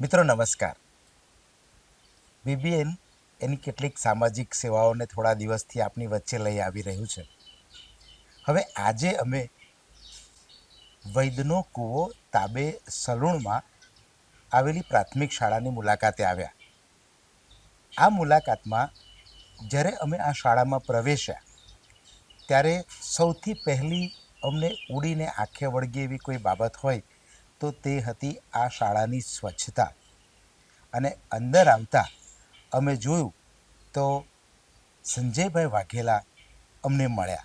મિત્રો, નમસ્કાર. બીબીએન એની કેટલીક સામાજિક સેવાઓને થોડા દિવસથી આપની વચ્ચે લઈ આવી રહ્યું છે. હવે આજે અમે વૈદનો કૂવો તાબે સલૂણમાં આવેલી પ્રાથમિક શાળાની મુલાકાતે આવ્યા. આ મુલાકાતમાં જ્યારે અમે આ શાળામાં પ્રવેશ્યા, ત્યારે સૌથી પહેલી અમને ઉડીને આંખે વળગે એવી કોઈ બાબત હોય તો તે હતી આ શાળાની સ્વચ્છતા. અને અંદર આવતા અમે જોયું તો સંજયભાઈ વાઘેલા અમને મળ્યા.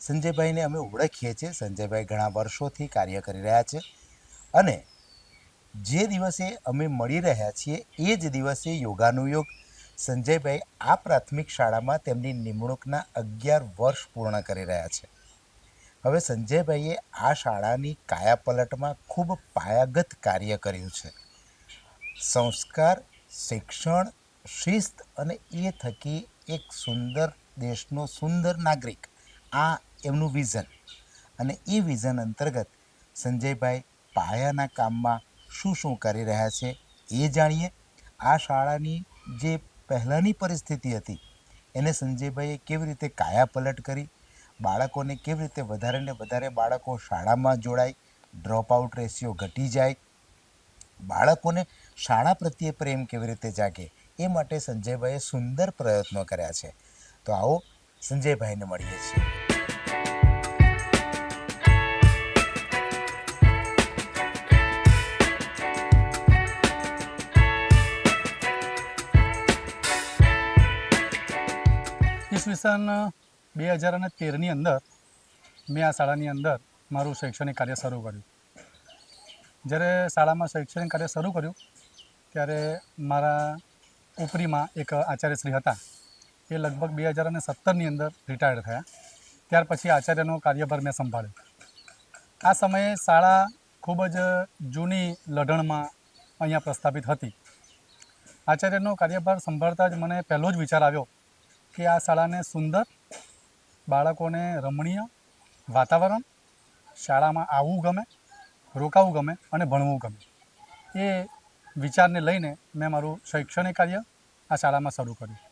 સંજયભાઈને અમે ઓળખીએ છીએ. સંજયભાઈ ઘણા વર્ષોથી કાર્ય કરી રહ્યા છે. અને જે દિવસે અમે મળી રહ્યા છીએ એ જ દિવસે યોગાનુયોગ સંજયભાઈ આ પ્રાથમિક શાળામાં તેમની નિમણૂકના અગિયાર વર્ષ પૂર્ણ કરી રહ્યા છે. હવે સંજયભાઈએ આ શાળાની કાયાપલટમાં ખૂબ પાયાગત કાર્ય કર્યું છે. સંસ્કાર, શિક્ષણ, શિસ્ત અને એ થકી એક સુંદર, દેશનો સુંદર નાગરિક. આ એમનું વિઝન. અને એ વિઝન અંતર્ગત સંજયભાઈ પાયાના કામમાં શું શું કરી રહ્યા છે એ જાણીએ. આ શાળાની જે પહેલાંની પરિસ્થિતિ હતી, એને સંજયભાઈએ કેવી રીતે કાયાપલટ કરી બાળકોને કેવી રીતે વધારે ને વધારે બાળકો શાળામાં જોડાય ડ્રોપ આઉટ રેશિયો ઘટી જાય, બાળકોને શાળા પ્રત્યે પ્રેમ કેવી રીતે જાગે, એ માટે સંજયભાઈએ સુંદર પ્રયત્નો કર્યા છે. તો આવો સંજયભાઈને મળીએ છીએ. ઈસવીસન બે હજાર અને તેરની અંદર મેં આ શાળાની અંદર મારું શૈક્ષણિક કાર્ય શરૂ કર્યું. જ્યારે શાળામાં શૈક્ષણિક કાર્ય શરૂ કર્યું, ત્યારે મારા ઉપરીમાં એક આચાર્યશ્રી હતા. એ લગભગ બે હજાર અને સત્તરની અંદર રિટાયર્ડ થયા. ત્યાર પછી આચાર્યનો કાર્યભાર મેં સંભાળ્યો. આ સમયે શાળા ખૂબ જ જૂની લઢણમાં અહીંયા પ્રસ્થાપિત હતી. આચાર્યનો કાર્યભાર સંભાળતા જ મને પહેલો જ વિચાર આવ્યો કે આ શાળાને સુંદર બાળકોને રમણીય વાતાવરણ, શાળામાં આવવું ગમે, રોકાવું ગમે અને ભણવું ગમે. એ વિચારને લઈને મેં મારું શૈક્ષણિક કાર્ય આ શાળામાં શરૂ કર્યું.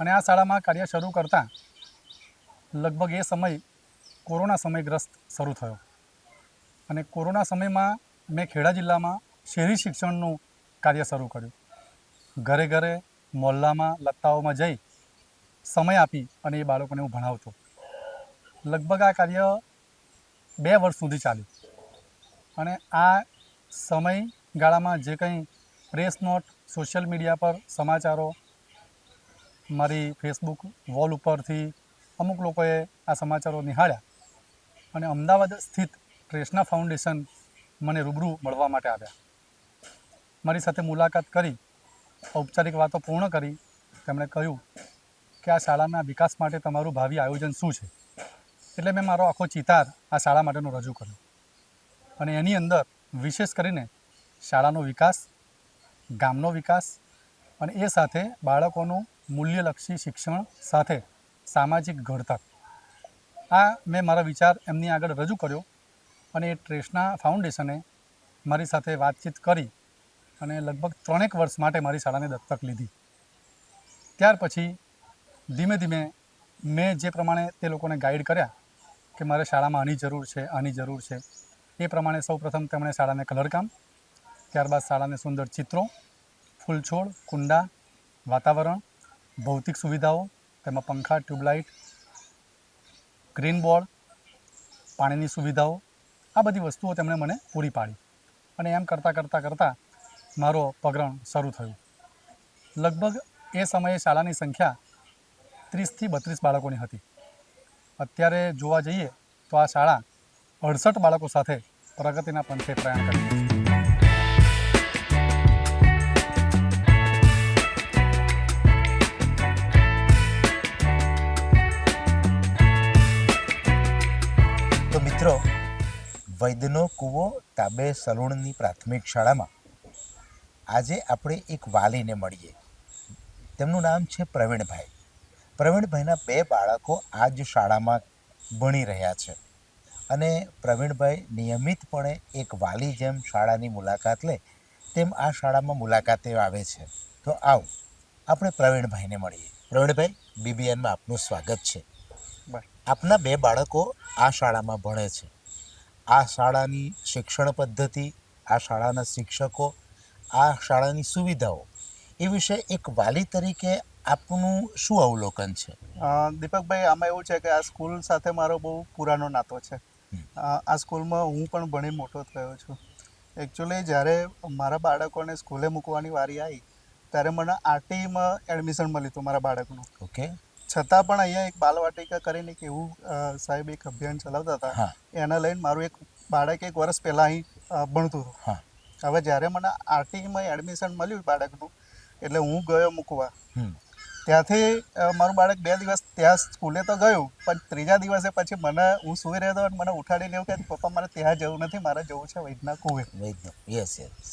અને આ શાળામાં કાર્ય શરૂ કરતાં લગભગ એ સમય કોરોના સમયગ્રસ્ત શરૂ થયો. અને કોરોના સમયમાં મેં ખેડા જિલ્લામાં શહેરી શિક્ષણનું કાર્ય શરૂ કર્યું. ઘરે ઘરે મોહલ્લામાં લત્તાઓમાં જઈ સમય આપી અને એ બાળકોને હું ભણાવતો. લગભગ આ કાર્ય બે વર્ષ સુધી ચાલ્યું. અને આ સમયગાળામાં જે કંઈ પ્રેસ નોટ, સોશિયલ મીડિયા પર સમાચારો મારી ફેસબુક વોલ ઉપરથી અમુક લોકોએ આ સમાચારો નિહાળ્યા અને અમદાવાદ સ્થિત ટ્રેસના ફાઉન્ડેશન મને રૂબરૂ મળવા માટે આવ્યા. મારી સાથે મુલાકાત કરી, ઔપચારિક વાતો પૂર્ણ કરી, તેમણે કહ્યું કે આ શાળાના વિકાસ માટે તમારું ભાવિ આયોજન શું છે? એટલે મેં મારો આખો ચિતાર આ શાળા માટેનો રજૂ કર્યો. અને એની અંદર વિશેષ કરીને શાળાનો વિકાસ, ગામનો વિકાસ અને એ સાથે બાળકોનું મૂલ્યલક્ષી શિક્ષણ સાથે સામાજિક ઘડતર. આ મેં મારા વિચાર એમની આગળ રજૂ કર્યો અને એ ટ્રેસના ફાઉન્ડેશને મારી સાથે વાતચીત કરી અને લગભગ ત્રણેક વર્ષ માટે મારી શાળાને દત્તક લીધી. ત્યાર પછી ધીમે ધીમે મેં જે પ્રમાણે તે લોકોને ગાઈડ કર્યા કે મારે શાળામાં આની જરૂર છે, આની જરૂર છે, એ પ્રમાણે સૌપ્રથમ તેમણે શાળાને કલરકામ, ત્યારબાદ શાળાને સુંદર ચિત્રો, ફૂલછોડ, કુંડા, વાતાવરણ ભૌતિક સુવિધાઓ, તેમાં પંખા, ટ્યુબલાઇટ, ગ્રીન બોર્ડ, પાણીની સુવિધાઓ, આ બધી વસ્તુઓ તેમણે મને પૂરી પાડી. અને એમ કરતાં કરતાં કરતાં મારો પગરણ શરૂ થયું. લગભગ એ સમયે શાળાની સંખ્યા ત્રીસથી બત્રીસ બાળકોની હતી. અત્યારે જોવા જઈએ તો આ શાળા અડસઠ બાળકો સાથે પ્રગતિના પંથે પ્રયાણ કરી વૈદ્યનો કૂવો તાબે સલુણની પ્રાથમિક શાળામાં. આજે આપણે એક વાલીને મળીએ. તેમનું નામ છે પ્રવીણભાઈ. પ્રવીણભાઈના બે બાળકો આ જ શાળામાં ભણી રહ્યા છે. અને પ્રવીણભાઈ નિયમિતપણે એક વાલી જેમ શાળાની મુલાકાત લે તેમ આ શાળામાં મુલાકાતે આવે છે. તો આવો આપણે પ્રવીણભાઈને મળીએ. પ્રવીણભાઈ બીબીએનમાં આપનું સ્વાગત છે. આપના બે બાળકો આ શાળામાં ભણે છે. આ શાળાની શિક્ષણ પદ્ધતિ આ શાળાના શિક્ષકો આ શાળાની સુવિધાઓ એ વિશે એક વાલી તરીકે આપનું શું અવલોકન છે? દીપકભાઈ આમાં એવું છે કે આ સ્કૂલ સાથે મારો બહુ પુરાનો નાતો છે. આ સ્કૂલમાં હું પણ ભણી મોટો થયો છું. એકચ્યુઅલી જ્યારે મારા બાળકોને સ્કૂલે મૂકવાની વારી આવી ત્યારે મને આરટીઈમાં એડમિશન મળ્યું હતું મારા બાળકનું. ઓકે. છતાં પણ અહીંયા એક બાલવાટિકા કરીને એક એવું સાહેબ એક અભિયાન ચલાવતા હતા. એના લઈને મારું એક બાળક એક વર્ષ પહેલાં અહીં ભણતું હતું. હવે જ્યારે મને આરટીમાં એડમિશન મળ્યું બાળકનું એટલે હું ગયો મૂકવા. ત્યાંથી મારું બાળક બે દિવસ ત્યાં સ્કૂલે તો ગયું પણ ત્રીજા દિવસે પછી મને હું સૂઈ રહ્યો હતો અને મને ઉઠાડીને એવું કે પપ્પા મારે ત્યાં જવું નથી મારે જવું છે વૈદના કુવે. યસ યસ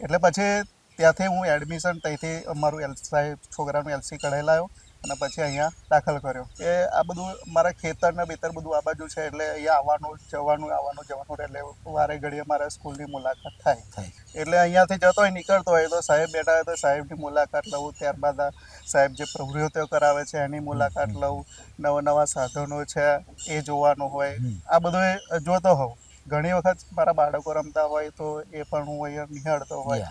એટલે પછી ત્યાંથી હું એડમિશન ત્યાંથી મારું એલસી છોકરાનું એલસી કઢાઈ લાવ્યો અને પછી અહીંયા દાખલ કર્યો. એ આ બધું મારા ખેતર ને બેતર બધું આ બાજુ છે એટલે અહીંયા આવવાનું જવાનું આવવાનું જવાનું એટલે વારે ઘડીએ મારે સ્કૂલની મુલાકાત થાય. એટલે અહીંયાથી જતો હોય નીકળતો હોય તો સાહેબ બેઠા હોય તો સાહેબની મુલાકાત લઉં ત્યારબાદ સાહેબ જે પ્રવૃત્તિઓ કરાવે છે એની મુલાકાત લઉં નવા નવા સાધનો છે એ જોવાનું હોય. આ બધું જોતો હોઉં. ઘણી વખત મારા બાળકો રમતા હોય તો એ પણ હું અહીંયા નિહાળતો હોય.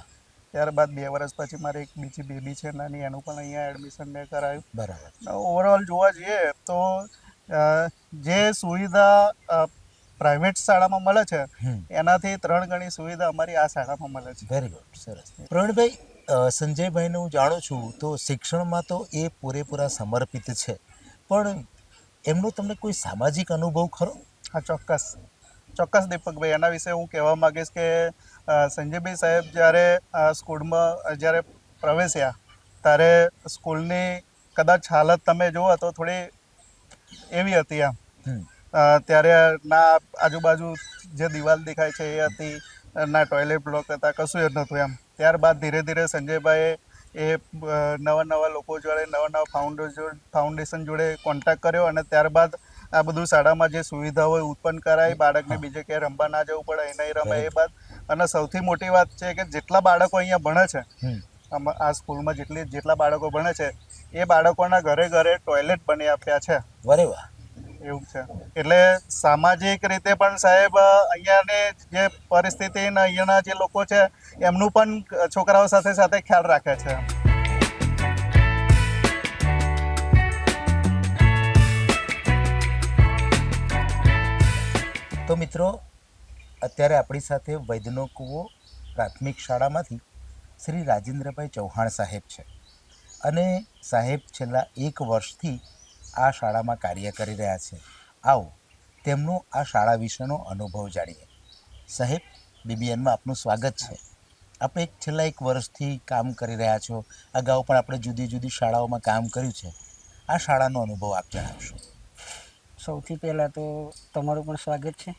ત્યારબાદ બે વર્ષ પછી મારી એક બીજી બેબી છે નાની એનું પણ અહીંયા એડમિશન મેં કરાયું. બરાબર. ઓવરઓલ જોવા જઈએ તો જે સુવિધા પ્રાઇવેટ શાળામાં મળે છે એનાથી ત્રણ ગણી સુવિધા અમારી આ શાળામાં મળે છે. વેરી ગુડ સરસ. પ્રવીણભાઈ સંજયભાઈને હું જાણું છું તો શિક્ષણમાં તો એ પૂરેપૂરા સમર્પિત છે. પણ એમનો તમને કોઈ સામાજિક અનુભવ ખરો? હા ચોક્કસ. ચોક્કસ દીપકભાઈ એના વિશે હું કહેવા માંગીશ કે સંજયભાઈ સાહેબ જ્યારે આ સ્કૂલમાં જ્યારે પ્રવેશ્યા ત્યારે સ્કૂલની કદાચ હાલત તમે જુઓ તો થોડી એવી હતી આમ ત્યારે ના આજુબાજુ જે દિવાલ દેખાય છે એ હતી ના ટોયલેટ બ્લોક હતા કશું જ નહોતું એમ. ત્યારબાદ ધીરે ધીરે સંજયભાઈએ એ નવા નવા લોકો જોડે નવા નવા ફાઉન્ડેશન ફાઉન્ડેશન જોડે કોન્ટેક્ટ કર્યો અને ત્યારબાદ આ બધું શાળામાં જે સુવિધાઓ હોય ઉત્પન્ન કરાય બાળકને બીજે ક્યાંય રમવા ના જવું પડે એ નહીં રમે એ બાદ અને સૌથી મોટી વાત છે કે જેટલા બાળકો અહીંયા ભણે છે આ સ્કૂલમાં જેટલી જેટલા બાળકો ભણે છે એ બાળકોના ઘરે ઘરે ટોયલેટ બની આપ્યા છે. બરાબર એવું છે. એટલે સામાજિક રીતે પણ સાહેબ અહીંયાની જે પરિસ્થિતિ અહીંયાના જે લોકો છે એમનું પણ છોકરાઓ સાથે સાથે ખ્યાલ રાખે છે. તો મિત્રો અત્યારે આપણી સાથે વૈદ્યનો કૂવો પ્રાથમિક શાળામાંથી શ્રી રાજેન્દ્રભાઈ ચૌહાણ સાહેબ છે. અને સાહેબ છેલ્લા એક વર્ષથી આ શાળામાં કાર્ય કરી રહ્યા છે. આવો તેમનો આ શાળા વિશેનો અનુભવ જાણીએ. સાહેબ બીબીએનમાં આપનું સ્વાગત છે. આપણે છેલ્લા એક વર્ષથી કામ કરી રહ્યા છો. અગાઉ પણ આપણે જુદી જુદી શાળાઓમાં કામ કર્યું છે. આ શાળાનો અનુભવ આપ જણાવશો. સૌથી પહેલાં તો તમારું પણ સ્વાગત છે.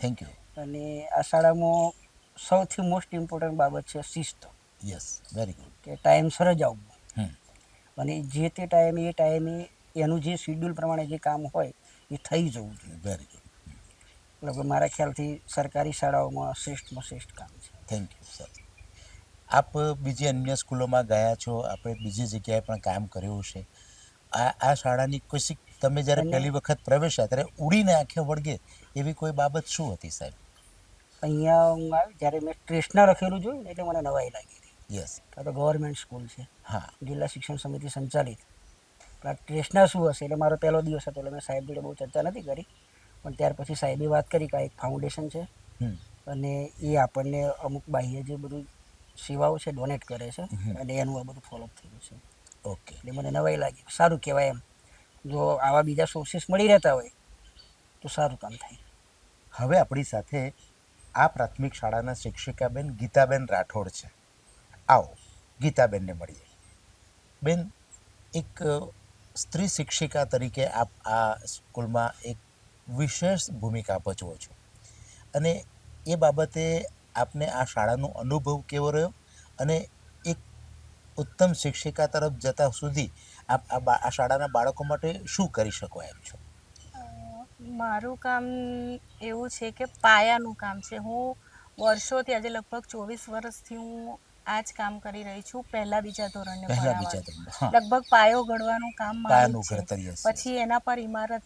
થેન્ક યુ અને આ શાળામાં સૌથી મોસ્ટ ઇમ્પોર્ટન્ટ બાબત છે શિસ્ત. યસ વેરી ગુડ કે ટાઈમસર જ આવવું અને જે તે ટાઈમે એ ટાઈમે એનું જે શિડ્યુલ પ્રમાણે જે કામ હોય એ થઈ જવું જોઈએ. વેરી ગુડ એટલે મારા ખ્યાલથી સરકારી શાળાઓમાં શ્રેષ્ઠમાં શ્રેષ્ઠ કામ છે. થેન્ક યુ સર આપ બીજી અન્ય સ્કૂલોમાં ગયા છો આપણે બીજી જગ્યાએ પણ કામ કર્યું છે આ આ શાળાની કોઈ તમે જ્યારે પહેલી વખત પ્રવેશ્યા ત્યારે ઉડીને આંખે વળગે એવી કોઈ બાબત શું હતી સાહેબ? અહીંયા હું જ્યારે મેં ટ્રેસના લખેલું જોયું ને એટલે મને નવાઈ લાગી હતી યસ આ તો ગવર્મેન્ટ સ્કૂલ છે. હા. જિલ્લા શિક્ષણ સમિતિ સંચાલિત. પણ આ ટ્રેસના શું હશે? એટલે મારો પહેલો દિવસ હતો એટલે મેં સાહેબ જોડે બહુ ચર્ચા નથી કરી. પણ ત્યાર પછી સાહેબે વાત કરી કે આ એક ફાઉન્ડેશન છે. અને એ આપણને અમુક બાહ્ય જે બધું સેવાઓ છે ડોનેટ કરે છે. અને એનું આ બધું ફોલોઅપ થયું છે. ઓકે એટલે મને નવાઈ લાગી. સારું કહેવાય એમ. જો આવા બીજા સોર્સિસ મળી રહેતા હોય તો સારું કામ થાય. હવે આપણી સાથે આ પ્રાથમિક શાળાના શિક્ષિકાબેન ગીતાબેન રાઠોડ છે. આવો, ગીતાબેનને મળીએ. બેન, એક સ્ત્રી શિક્ષિકા તરીકે આપ આ સ્કૂલમાં એક વિશેષ ભૂમિકા ભજવો છો. અને એ બાબતે આપને આ શાળાનો અનુભવ કેવો રહ્યો? અને એક ઉત્તમ શિક્ષિકા તરફ જતા સુધી આપ આ શાળાના બાળકો માટે શું કરી શકો એમ છો? મારું કામ એવું છે કે પાયાનું કામ છે. હું વર્ષોથી આજે લગભગ ચોવીસ વર્ષથી હું આ જ કામ કરી રહી છું પહેલા બીજા ધોરણને પહેલા બીજા ભણાવવાનું. લગભગ પાયો ઘડવાનું કામ મારું છે. પછી એના પર ઇમારત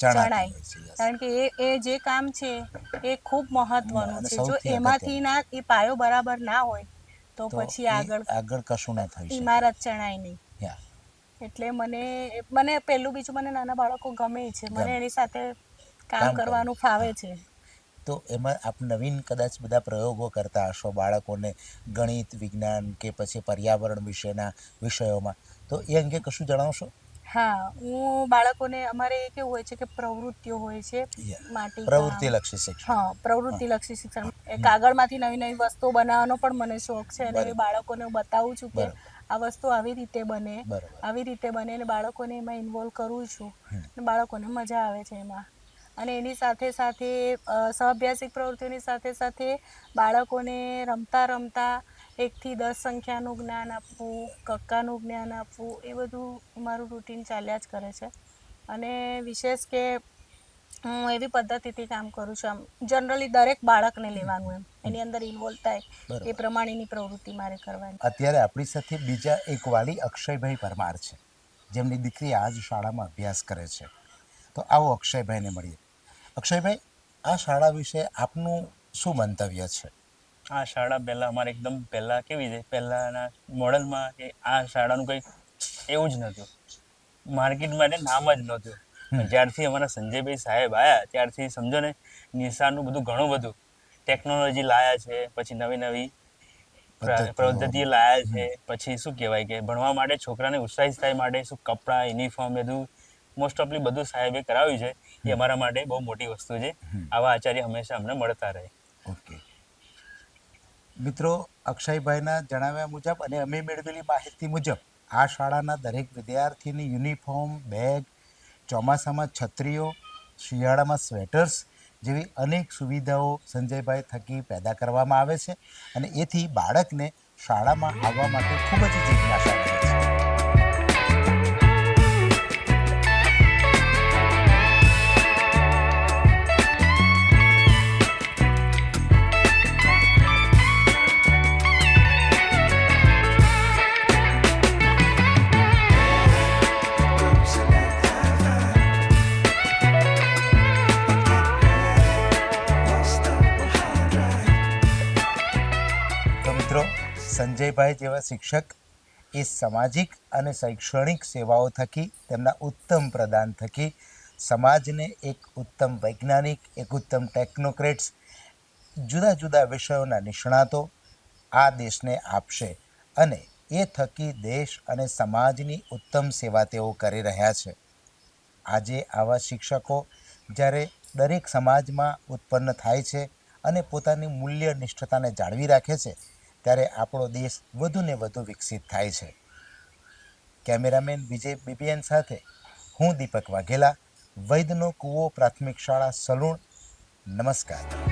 ચણાય. કારણ કે એ એ જે કામ છે એ ખૂબ મહત્વનું છે. જો એમાંથી ના એ પાયો બરાબર ના હોય તો તો પછી આગળ આગળ કશું ના થાય ઇમારત ચણાય નહીં. એટલે મને મને પહેલું બીજું મને નાના બાળકો ગમે છે. મને એની સાથે કામ કરવાનું ફાવે છે. તો એમાં આપ નવીન કદાચ બધા પ્રયોગો કરતા હશો બાળકોને ગણિત વિજ્ઞાન કે પછી પર્યાવરણ વિશેના વિષયોમાં. તો એ અંગે કશું જણાવશો? હા હું બાળકોને અમારે કેવું હોય છે કે પ્રવૃત્તિઓ હોય છે માટે માટી પ્રવૃત્તિ કામ. લક્ષી શિક્ષણ. હા પ્રવૃત્તિલક્ષી શિક્ષણ. એ કાગળમાંથી નવી નવી વસ્તુઓ બનાવવાનો પણ મને શોખ છે અને બાળકોને હું બતાવું છું કે આ વસ્તુ આવી રીતે બને. આવી રીતે બને અને બાળકોને એમાં ઇન્વોલ્વ કરું છું. અને બાળકોને મજા આવે છે એમાં. અને એની સાથે સાથે સહઅભ્યાસિક પ્રવૃત્તિઓની સાથે સાથે બાળકોને રમતા રમતા એકથી દસ સંખ્યાનું જ્ઞાન આપવું કક્કાનું જ્ઞાન આપવું એ બધું મારું રૂટીન ચાલ્યા જ કરે છે. અને વિશેષ કે હું એવી પદ્ધતિથી કામ કરું છું આમ જનરલી દરેક બાળકને લેવાનું એમ. એની અંદર ઇન્વોલ્વ થાય એ પ્રમાણેની પ્રવૃત્તિ મારે કરવાની. અત્યારે આપણી સાથે બીજા એક વાલી અક્ષયભાઈ પરમાર છે જેમની દીકરી આ જ શાળામાં અભ્યાસ કરે છે. તો આવો અક્ષયભાઈને મળીએ. અક્ષયભાઈ આ શાળા વિશે આપનું શું મંતવ્ય છે? આ શાળા પહેલાં અમારે એકદમ પહેલાં કેવી છે પહેલાંના મોડલમાં કે આ શાળાનું કંઈક એવું જ નહોતું. માર્કેટ માટે નામ જ નહોતું. જ્યારથી અમારા સંજયભાઈ સાહેબ આવ્યા ત્યારથી સમજો ને નિશાનનું બધું ઘણું બધું ટેકનોલોજી લાયા છે પછી નવી નવી પ્રવૃત્તિ. લાયા છે. પછી શું કહેવાય કે ભણવા માટે છોકરાને ઉત્સાહિત થાય માટે શું કપડાં યુનિફોર્મ બધું મોસ્ટ ઓફલી બધું સાહેબે કરાવ્યું છે. એ અમારા માટે બહુ મોટી વસ્તુ છે. આવા આચાર્ય હંમેશા અમને મળતા રહે. ઓકે. મિત્રો અક્ષયભાઈના જણાવ્યા મુજબ અને અમે મેળવેલી માહિતી મુજબ આ શાળાના દરેક વિદ્યાર્થીની યુનિફોર્મ બેગ ચોમાસામાં છત્રીઓ શિયાળામાં સ્વેટર્સ જેવી અનેક સુવિધાઓ સંજયભાઈ થકી પેદા કરવામાં આવે છે અને એથી બાળકને શાળામાં આવવા માટે ખૂબ જ જિજ્ઞાસા સંજયભાઈ જેવા શિક્ષક એ સામાજિક અને શૈક્ષણિક સેવાઓ થકી, તેમના ઉત્તમ પ્રદાન થકી, સમાજને એક ઉત્તમ વૈજ્ઞાનિક, એક ઉત્તમ ટેકનોક્રેટ્સ જુદા જુદા વિષયોના નિષ્ણાતો આ દેશને આપશે અને એ થકી દેશ અને સમાજની ઉત્તમ સેવા તેઓ કરી રહ્યા છે. આજે આવા શિક્ષકો જ્યારે દરેક સમાજમાં ઉત્પન્ન થાય છે અને પોતાની મૂલ્ય નિષ્ઠતાને જાળવી રાખે છે ત્યારે આપણો દેશ વધુને વધુ વિકસિત થાય છે. કેમેરામેન વિજય બીબીએન સાથે હું દીપક વાઘેલા, વૈદનો કૂવો પ્રાથમિક શાળા સલુણ. નમસ્કાર.